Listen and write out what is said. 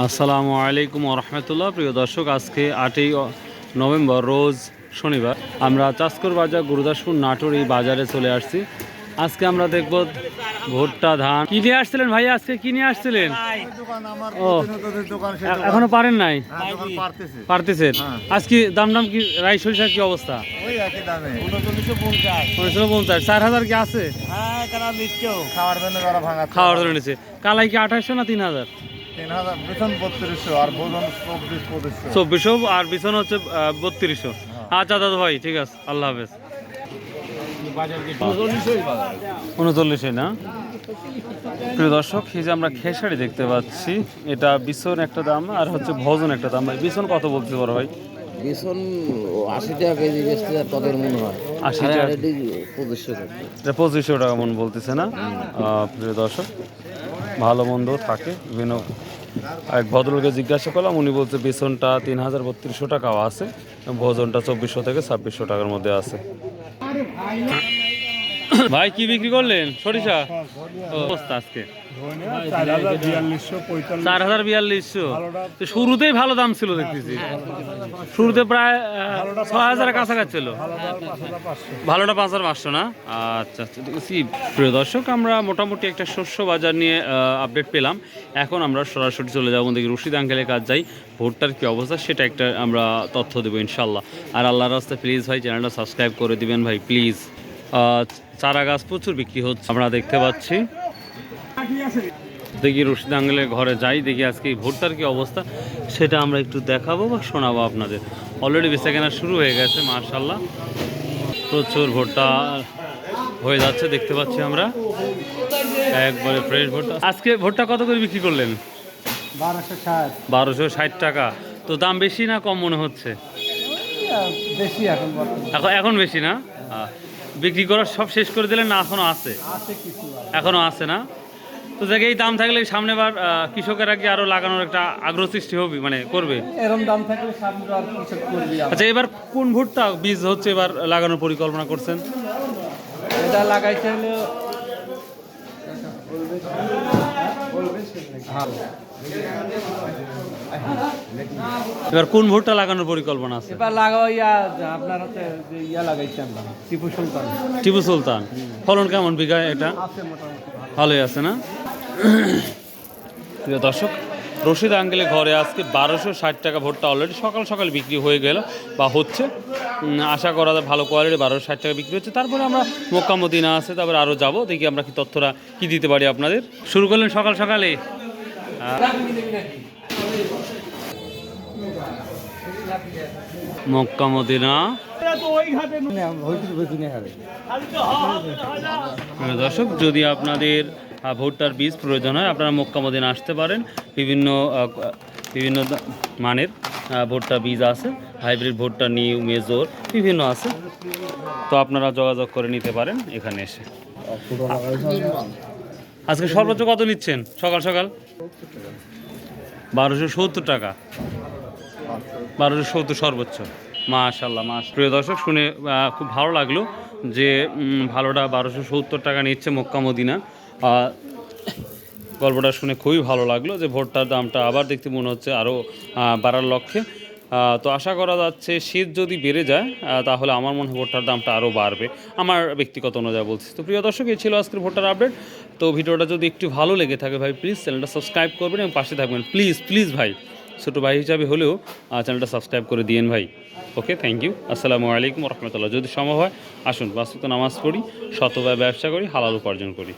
আসসালামু আলাইকুম রহমতুল্লাহ। প্রিয় দর্শক আজকে আটই নভেম্বর রোজ শনিবার আমরা চাষকর বাজার গুরুদাসপুর নাটোর এই বাজারে চলে আসছি। আজকে আমরা দেখব ভুট্টা ধান। কি নিয়ে আসছিলেন ভাই আজকে? কি নিয়ে আসছিলেন? ও। এখনও পারেন নাই? হ্যাঁ, পারতেছেন? হ্যাঁ। আজকে দাম দাম কি রাই সরিষার কি অবস্থা? উনিশশো পঞ্চাশ। চার হাজার কি আছে? খাওয়ার জন্য খাওয়ার ধরে নিচ্ছে। কালাই কি আঠাশশো না তিন হাজার? চব্বিশশো আর বিছানো হচ্ছে বত্রিশশো। আচ্ছা দাদা ভাই ঠিক আছে আল্লাহ হাফেজ। উনচল্লিশে না? প্রিয় দর্শক এই যে আমরা খেসারি দেখতে পাচ্ছি এটা বিছন একটা দাম আর হচ্ছে ভজন একটা দাম। ভাই বিছন কত বলতে পারো ভাই? বেসন আশি টাকা কেজি বেচতে তাদের মনে হয়। 80 টাকা। পঁচিশশো টাকা। এটা পঁচিশশো টাকা মন বলতেছে না? আহ, প্রিয় দর্শক ভালো মন্দ থাকে বিভিন্ন এক ভদ্রলোকে জিজ্ঞাসা করলাম, উনি বলছে বেসনটা তিন হাজার বত্রিশশো টাকাও আছে, ভোজনটা চব্বিশশো থেকে ছাব্বিশশো টাকার মধ্যে আছে। ভাই কি বিক্রি করলেন? সরিষা? অবস্থা আজকে। চার হাজার বিয়াল্লিশশো। তো শুরুতেই ভালো দাম ছিল দেখতেছি। শুরুতে প্রায় আহ, ছয় হাজারের কাছাকাছি ছিল। ভালোটা পাঁচ হাজার পাঁচশো না? আচ্ছা আচ্ছা। প্রিয় দর্শক আমরা মোটামুটি একটা শস্য বাজার নিয়ে আপডেট পেলাম। এখন আমরা সরাসরি চলে যাব দেখি রশিদ আঙ্কেলের কাজ যাই। ভোটটার কি অবস্থা সেটা একটা আমরা তথ্য দেবো ইনশাল্লাহ আর আল্লাহর রাস্তায় প্লিজ ভাই চ্যানেলটা সাবস্ক্রাইব করে দিবেন ভাই প্লিজ চারা গাছ প্রচুর বিক্রি হচ্ছে। আমরা দেখতে পাচ্ছি। দেখি রশিদ আঙ্গেলের ঘরে যাই দেখি আজকে এই ভোটটার কি অবস্থা। সেটা আমরা একটু দেখাবো বা শোনাবো আপনাদের। অলরেডি বেচা কেনা শুরু হয়ে গেছে মার্শাল্লাহ প্রচুর ভোটটা হয়ে যাচ্ছে দেখতে পাচ্ছি আমরা। একবারে ফ্রেশ ভোটটা। আজকে ভোটটা কত করে বিক্রি করলেন? বারোশো ষাট। টাকা। তো দাম বেশি না কম মনে হচ্ছে? এখন বেশি না? বিক্রি করার সব শেষ করে দিলেন না এখনও আছে? আছে কিছু এখনও আছে না? তো দেখে এই দাম থাকলে সামনেবার আহ, কৃষকেরা কি আরও লাগানোর একটা আগ্রহ সৃষ্টি হবে মানে করবে। এরম দাম থাকলে সামনে আর কিছু করবি আচ্ছা এবার কোন ভুট্টা বীজ হচ্ছে এবার লাগানোর পরিকল্পনা করছেন? এটা লাগাইতে হলে এবার কোন ভোটটা লাগানোর পরিকল্পনা আছে? এবার লাগাও ইয়া আপনার হাতে যে ইয়া লাগাইছে আমরা টিপু সুলতান। টিপু সুলতান। ফলন কেমন বিঘায় এটা। ভালোই আছে না? প্রিয় দর্শক রশিদ আঙ্কেলের ঘরে আজকে বারোশো ষাট টাকা ভোটটা অলরেডি সকাল সকাল বিক্রি হয়ে গেল বা হচ্ছে। আশা করা যায় ভালো কোয়ালিটি বারোশো ষাট টাকা বিক্রি হচ্ছে। তারপরে আমরা মক্কা মদিনা আছে তারপরে আরও যাব। দেখি আমরা কি তথ্যরা কি দিতে পারি আপনাদের। শুরু করলেন সকাল সকালে। Mecca Medina. দর্শক, যদি আপনাদের ভুট্টার বীজ প্রয়োজন হয়, আপনারা মক্কা মদিনা আসতে পারেন। বিভিন্ন বিভিন্ন মানের ভুট্টা বীজ আছে। হাইব্রিড ভুট্টা নিউ, মেজর, বিভিন্ন আছে। তো আপনারা যোগাযোগ করে নিতে পারেন এখানে এসে। আজকে সর্বোচ্চ কত নিচ্ছেন? সকাল সকাল? বারোশো সত্তর টাকা। বারোশো সত্তর সর্বোচ্চ। মাশাল্লাহ মাস প্রিয় দর্শক, শুনে খুব ভালো লাগল যে ভালোটা বারোশো সত্তর টাকা নিচ্ছে মক্কা, মদিনা। গল্পটা শুনে খুবই ভালো লাগল যে, ভোটটার দামটা আবার দেখতে মনে হচ্ছে আরও বাড়ার লক্ষ্যে। তো আশা করা যাচ্ছে শীত যদি বেড়ে যায় তাহলে আমার মনে হয় ভোটটার দামটা আরও বাড়বে। আমার ব্যক্তিগত অনুযায়ী বলছি। তো প্রিয় দর্শক, এই ছিল আজকের ভোটার আপডেট। তো ভিডিওটা যদি একটু ভালো লেগে থাকে ভাই প্লিজ চ্যানেলটা সাবস্ক্রাইব করবেন এবং পাশে থাকবেন। প্লিজ প্লিজ ভাই, ছোটো ভাই হিসাবে হলেও চ্যানেলটা সাবস্ক্রাইব করে দিয়েন ভাই। ওকে থ্যাংক ইউ আসসালামু আলাইকুম রহমতুল্লাহ যদি সম্ভব হয়, আসুন বাস্তব নামাজ পড়ি শতভাবে ব্যবসা করি, হালাল উপার্জন করি।